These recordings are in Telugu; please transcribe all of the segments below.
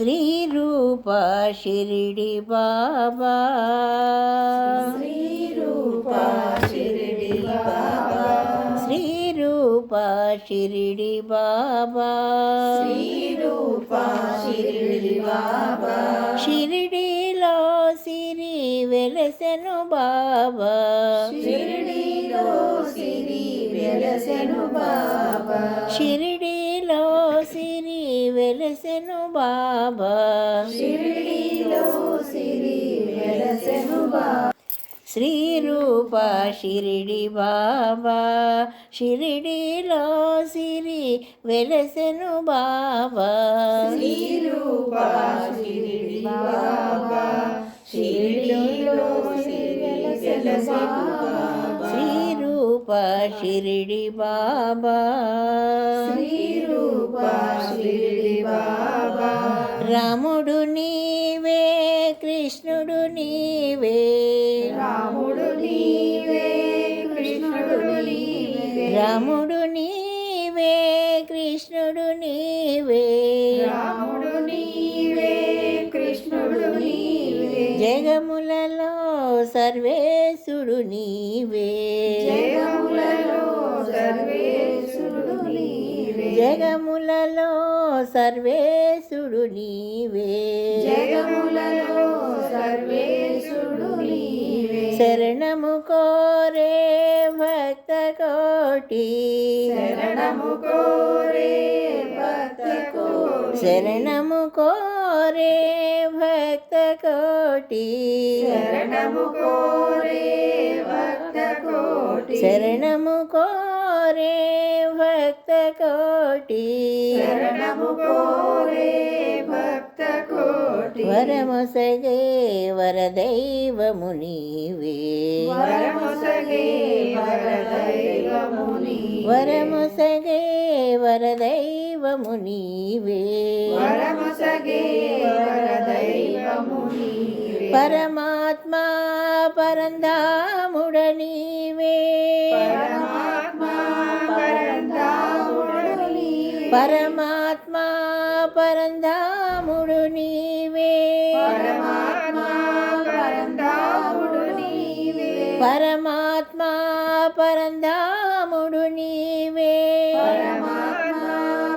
శ్రీ రూప షిరిడి బాబా శ్రీ రూప షిరిడి బాబా శ్రీ రూప షిరిడి బాబా శ్రీ రూప షిరిడి బాబా షిరిడిలో సిరి వెలసెను బాబా షిరిడిలో సిరి వెలసెను బాబా శ్రీ రూప షిరిడి బాబా. షిరిడిలో సిరి వెలసెను బాబా. శ్రీ రూప షిరిడి బాబా. షిరిడిలో సిరి వెలసెను బాబా శ్రీ రూప షిరిడి బాబా. కృష్ణుడు నీవే. రాముడు నీవే కృష్ణుడు నీవే. రాముడు నీవే కృష్ణుడు నీవే. రాముడు నీవే కృష్ణుడు నీవే. జగములలో సర్వేశుడు నీవే. జగములలో సర్వేశ్వరుడు నీవే. జగములలో సర్వేశుడు నీవే. జగములలో సర్వేశ్వరుడు నీవే. శరణము కోరే భక్త కోటి. శరణము కోరే భక్త కోటి. శరణము కోరే భక్త కోటి. శరణము కోరే భక్త కోటి. శరణము కోరే భక్త కోటి. శరణము కోరే వరమొసగే వరదైవము నీవే వరమొసగే వరదైవము నీవే వరమొసగే వరదైవము నీవే వరమొసగే వరదైవము నీవే పరమాత్మ పరంధాముడ నీవే పరమాత్మ పరంధాముడు నీవే. పరమాత్మ పరంధాముడు నీవే. పరమాత్మ పరంధాముడు నీవే. పరమాత్మ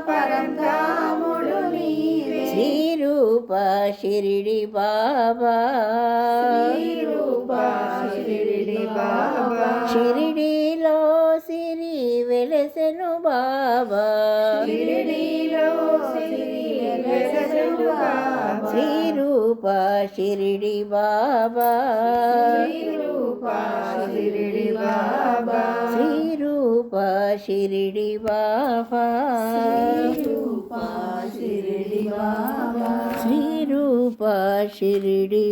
పరంధాముడు నీవే. శ్రీ రూప షిరిడి బాబా. శ్రీ రూప షిరిడి బాబా. షిరిడిలో సిరి వెలసెను బాబా. రూప షిరిడి బాబా శ్రీ రూప షిరిడి బాబా శ్రీ రూప షిరిడి బాబా శ్రీ రూప షిరిడి